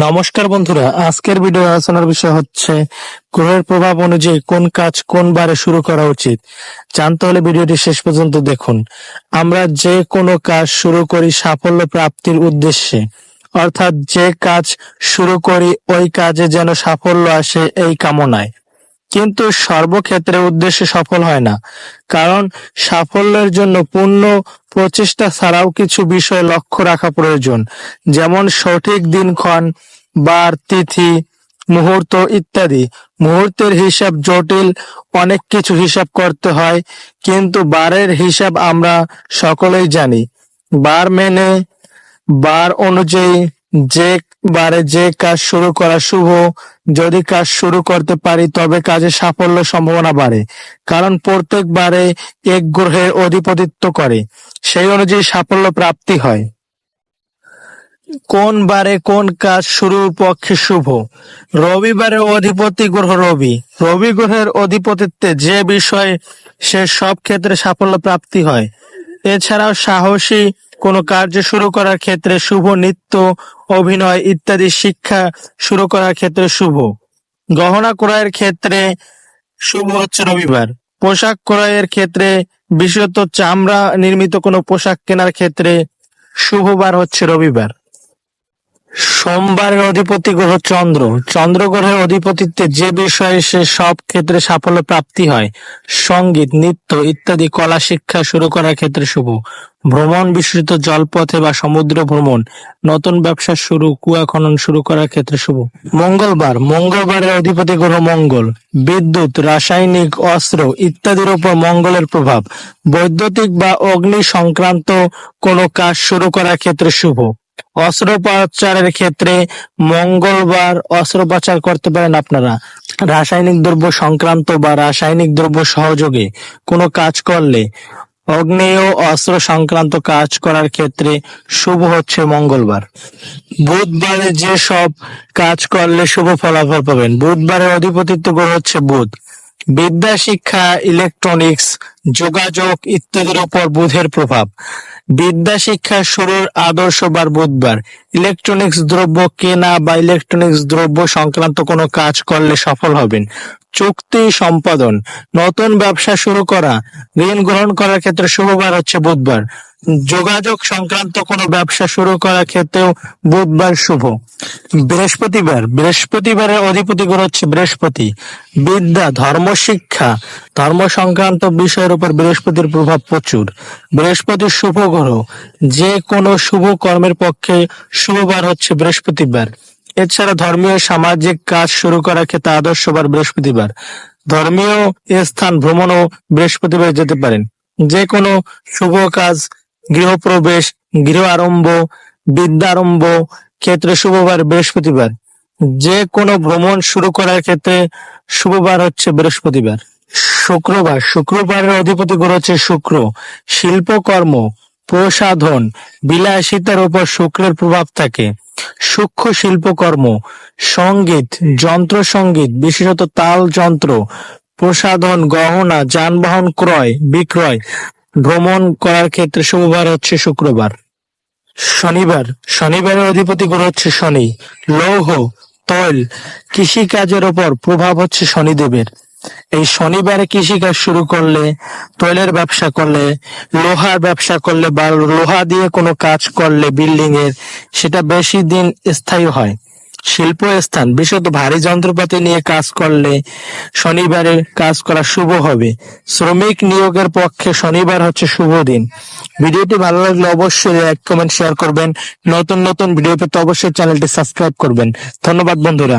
নমস্কার বন্ধুরা, আজকের ভিডিও আলোচনার বিষয় হচ্ছে গ্রহের প্রভাব অনুযায়ী কোন কাজ কোন বারে শুরু করা উচিত। জানতে হলে ভিডিওটি শেষ পর্যন্ত দেখুন। আমরা যে কোনো কাজ শুরু করি সাফল্য প্রাপ্তির উদ্দেশ্যে। অর্থাৎ যে কাজ শুরু করি ওই কাজে যেন সাফল্য আসে এই কামনায়। কিন্তু সর্বক্ষেত্রে উদ্দেশ্যে সফল হয় না। কারণ সাফল্যের জন্য পূর্ণ প্রচেষ্টা ছাড়াও কিছু বিষয় লক্ষ্য রাখা প্রয়োজন। যেমন সঠিক দিনক্ষণ, বার, তিথি, মুহূর্ত ইত্যাদি। মুহূর্তের হিসাব জটিল, অনেক কিছু হিসাব করতে হয়, কিন্তু বারের হিসাব আমরা সকলেই জানি। বার মেনে, বার অনুযায়ী যে বারে যে কাজ শুরু করা শুভ, যদি কাজ শুরু করতে পারি তবে কাজে সাফল্য সম্ভাবনা বাড়ে। কারণ প্রত্যেক বারে এক গ্রহে অধিপতিত্ব করে, সেই অনুযায়ী সাফল্য প্রাপ্তি হয়। কোন বারে কোন কাজ শুরুর পক্ষে শুভ? রবিবারে অধিপতি গ্রহ রবি। রবি গ্রহের অধিপতিত্বে যে বিষয় সে সব ক্ষেত্রে সাফল্য প্রাপ্তি হয়। এছাড়াও সাহসী কোনো কার্য শুরু করার ক্ষেত্রে শুভ, নৃত্য, অভিনয় ইত্যাদি শিক্ষা শুরু করার ক্ষেত্রে শুভ। গহনা ক্রয়ের ক্ষেত্রে শুভ হচ্ছে রবিবার। পোশাক ক্রয়ের ক্ষেত্রে, বিশেষত চামড়া নির্মিত কোনো পোশাক কেনার ক্ষেত্রে শুভবার হচ্ছে রবিবার। সোমবারের অধিপতি গ্রহ চন্দ্র। চন্দ্র গ্রহের অধিপতিত্বে যে বিষয়ে সে সব ক্ষেত্রে সাফল্য প্রাপ্তি হয়, সংগীত, নৃত্য ইত্যাদি কলা শিক্ষা শুরু করার ক্ষেত্রে শুভ। ভ্রমণ বিস্তৃত জলপথে বা সমুদ্র ভ্রমণ, নতুন ব্যবসা শুরু, কুয়া খনন শুরু করার ক্ষেত্রে শুভ। মঙ্গলবার, মঙ্গলবারের অধিপতি গ্রহ মঙ্গল। বিদ্যুৎ, রাসায়নিক, অস্ত্র ইত্যাদির উপর মঙ্গলের প্রভাব। বৈদ্যুতিক বা অগ্নি সংক্রান্ত কোনো কাজ শুরু করার ক্ষেত্রে শুভ। অস্ত্রোপচারের ক্ষেত্রে মঙ্গলবার অস্ত্রোপচার করতে পারেন আপনারা। রাসায়নিক দ্রব্য সংক্রান্ত বা রাসায়নিক দ্রব্য সহযোগে কোনো কাজ করলে অগ্নেয় অস্ত্র সংক্রান্ত কাজ করার ক্ষেত্রে শুভ হচ্ছে মঙ্গলবার। বুধবারে যে সব কাজ করলে শুভ ফলাফল পাবেন। বুধবারের অধিপতিত্ব গ্রহ হচ্ছে বুধ। বিদ্যা শিক্ষা ইলেকট্রনিক্স যোগাযোগ ইত্যাদির উপর বুধের প্রভাব। বিদ্যা শিক্ষা শুরুর আদর্শ বার বুধবার। ইলেকট্রনিক্স দ্রব্য কেনা বা ইলেকট্রনিক্স দ্রব্য সংক্রান্ত কোনো কাজ করলে সফল হবেন। চুক্তি সম্পাদন। নতুন ব্যবসা শুরু করা। ঋণ গ্রহণ করার ক্ষেত্রে শুভবার হচ্ছে বুধবার। যোগাযোগ সংক্রান্ত কোনো ব্যবসা শুরু করার ক্ষেত্রেও বুধবার শুভ। বৃহস্পতিবার। বৃহস্পতিবারের অধিপতি গ্রহ হচ্ছে বৃহস্পতি। বিদ্যা ধর্ম শিক্ষা ধর্ম সংক্রান্ত বিষয়ের উপর বৃহস্পতির প্রভাব প্রচুর। বৃহস্পতির শুভ গ্রহ, যে কোনো শুভ কর্মের পক্ষে শুভবার হচ্ছে বৃহস্পতিবার। এছাড়া ধর্মীয় সামাজিক কাজ শুরু করার ক্ষেত্রে আদর্শবার বৃহস্পতিবার। ধর্মীয় স্থান ভ্রমণও বৃহস্পতিবার যেতে পারেন। যে কোনো শুভ কাজ, গৃহপ্রবেশ, গৃহ আরম্ভ বিদ্যারম্ভ ক্ষেত্রে শুভবার বৃহস্পতিবার। যে কোনো ভ্রমণ শুরু করার ক্ষেত্রে শুভবার হচ্ছে বৃহস্পতিবার। শুক্রবার শুক্রবারের অধিপতি গ্রহ হচ্ছে শুক্র। শিল্পকর্ম, প্রসাধন, বিলাসিতার উপর শুক্রের প্রভাব থাকে। সূক্ষ্ম শিল্পকর্ম, সংগীত, যন্ত্র সংগীত, বিশেষত তাল যন্ত্র, প্রসাধন, গহনা, যানবাহন ক্রয়, বিক্রয়, ভ্রমণ করার ক্ষেত্রে শুভবার হচ্ছে শুক্রবার। শনিবার, শনিবারের অধিপতি গ্রহ হচ্ছে শনি। লৌহ, তৈল কৃষি কাজের ওপর প্রভাব হচ্ছে শনিদেবের। এই শনিবারে কৃষিকাজ শুরু করলে, তৈলের ব্যবসা করলে, লোহার ব্যবসা করলে বা লোহা দিয়ে কোনো কাজ করলে বিল্ডিং এর, সেটা বেশি দিন স্থায়ী হয়। শিল্প স্থান, বিশেষত ভারী যন্ত্রপাতি নিয়ে কাজ করলে শনিবারে কাজ করা শুভ হবে। শ্রমিক নিয়োগের পক্ষে শনিবার হচ্ছে শুভ দিন। ভিডিওটি ভালো লাগলে অবশ্যই এক কমেন্ট, শেয়ার করবেন। নতুন নতুন ভিডিও পেতে অবশ্যই চ্যানেলটি সাবস্ক্রাইব করবেন। ধন্যবাদ বন্ধুরা।